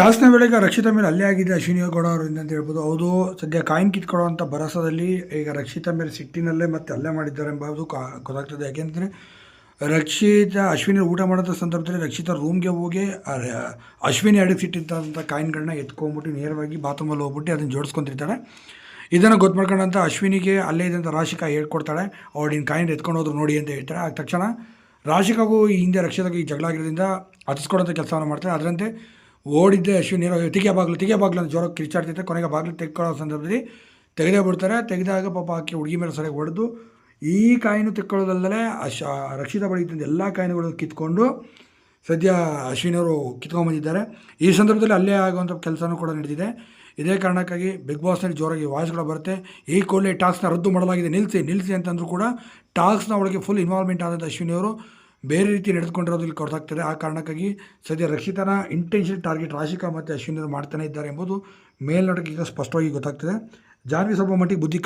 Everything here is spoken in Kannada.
ಟಾಸ್ನ ವೇಳೆಗೆ ರಕ್ಷಿತಾ ಮೇಲೆ ಅಲ್ಲೇ ಆಗಿದೆ ಅಶ್ವಿನಿ ಗೌಡ ಅವರಿಂದ ಅಂತ ಹೇಳ್ಬೋದು. ಹೌದು, ಸದ್ಯ ಕಾಯಿನ್ ಕಿತ್ಕೊಳ್ಳುವಂಥ ಭರಸದಲ್ಲಿ ಈಗ ರಕ್ಷಿತಾ ಮೇಲೆ ಸಿಟ್ಟಿನಲ್ಲೇ ಮತ್ತೆ ಅಲ್ಲೇ ಮಾಡಿದ್ದಾರೆ ಎಂಬುದು ಗೊತ್ತಾಗ್ತದೆ. ಯಾಕೆಂದರೆ ರಕ್ಷಿತಾ ಅಶ್ವಿನಿ ಊಟ ಮಾಡೋಂಥ ಸಂದರ್ಭದಲ್ಲಿ ರಕ್ಷಿತಾ ರೂಮ್ಗೆ ಹೋಗಿ ಅಶ್ವಿನಿ ಅಡಿಗೆ ಸಿಟ್ಟಿದ್ದಂಥ ಕಾಯಿನ್ಗಳನ್ನ ಎತ್ಕೊಂಡ್ಬಿಟ್ಟು ನೇರವಾಗಿ ಬಾತ್ರೂಮಲ್ಲಿ ಹೋಗ್ಬಿಟ್ಟು ಅದನ್ನು ಜೋಡಿಸ್ಕೊಂತಿರ್ತಾಳೆ. ಇದನ್ನು ಗೊತ್ತು ಮಾಡ್ಕೊಂಡಂಥ ಅಶ್ವಿನಿಗೆ ಅಲ್ಲೇ ಇದ್ದಂಥ ರಾಶಿಕಾ ಹೇಳ್ಕೊಡ್ತಾಳೆ. ಅವ್ರು ನಿನ್ನ ಕಾಯಿನ್ ಎತ್ಕೊಂಡು ಹೋದ್ರು ನೋಡಿ ಅಂತ ಹೇಳ್ತಾರೆ. ಆದ ತಕ್ಷಣ ರಾಶಿಕಾಗೂ ಈ ಹಿಂದೆ ಈ ಜಗಳ ಆಗಿರೋದ್ರಿಂದ ಹತ್ತಿಸ್ಕೊಡೋಂಥ ಕೆಲಸವನ್ನು ಮಾಡ್ತಾರೆ ಅದರಂತೆ ಓಡಿದ್ದೆ ಅಶ್ವಿನ್ ಏನೋ ತೆಗಿಯ ಬಾಗ್ಲು ತೆಗಿಯ ಬಾಗ್ಲು ಅಂತ ಜೋರಾಗಿ ಕಿರ್ಚಾಡ್ತಿದ್ದೆ. ಕೊನೆಗೆ ಬಾಗಿಲು ತೆಕ್ಕೊಳ್ಳೋ ಸಂದರ್ಭದಲ್ಲಿ ತೆಗೆದೇ ಬಿಡ್ತಾರೆ. ತೆಗೆದಾಗ ಪಾಪ ಆಕೆ ಹುಡುಗಿ ಮೇಲೆ ಸರಿಯಾಗಿ ಹೊಡೆದು ಈ ಕಾಯಿನೂ ತೆಕ್ಕೊಳ್ಳೋದಲ್ಲದೆ ಅಶ್ ರಕ್ಷಿತ ಬಳಿ ಇದ್ದಂಥ ಎಲ್ಲ ಕಾಯಿನುಗಳನ್ನು ಕಿತ್ಕೊಂಡು ಸದ್ಯ ಅಶ್ವಿನಿಯವರು ಕಿತ್ಕೊಂಡ್ಬಂದಿದ್ದಾರೆ ಈ ಸಂದರ್ಭದಲ್ಲಿ ಅಲ್ಲೇ ಆಗುವಂಥ ಕೆಲಸನೂ ಕೂಡ ನಡೆದಿದೆ. ಇದೇ ಕಾರಣಕ್ಕಾಗಿ ಬಿಗ್ ಬಾಸ್ನಲ್ಲಿ ಜೋರಾಗಿ ವಾಯ್ಸ್ಗಳು ಬರುತ್ತೆ. ಈ ಕೂಡಲೇ ಟಾಸ್ಕ್ನ ರದ್ದು ಮಾಡಲಾಗಿದೆ. ನಿಲ್ಲಿಸಿ ನಿಲ್ಲಿಸಿ ಅಂತಂದ್ರೂ ಕೂಡ ಟಾಸ್ಕ್ನ ಒಳಗೆ ಫುಲ್ ಇನ್ವಾಲ್ವ್ಮೆಂಟ್ ಆದಂಥ ಅಶ್ವಿನಿಯವರು ಬೇರೆ ರೀತಿ ನಡೆದುಕೊಂಡಿರೋದು ಇಲ್ಲಿ ಕೊರತಾಗ್ತದೆ ಆ ಕಾರಣಕ್ಕಾಗಿ ಸದ್ಯ ರಕ್ಷಿತನ ಇಂಟೆನ್ಷನ್ ಟಾರ್ಗೆಟ್ ರಾಶಿಕಾ ಮತ್ತು ಅಶ್ವಿನಿಯವರು ಮಾಡ್ತಾನೆ ಇದ್ದಾರೆ ಎಂಬುದು ಮೇಲ್ನೋಟಕ್ಕೆ ಈಗ ಸ್ಪಷ್ಟವಾಗಿ ಗೊತ್ತಾಗ್ತದೆ. ಜಾನ್ವಿ ಸ್ವಲ್ಪ ಮಟ್ಟಿಗೆ ಬುದ್ಧಿ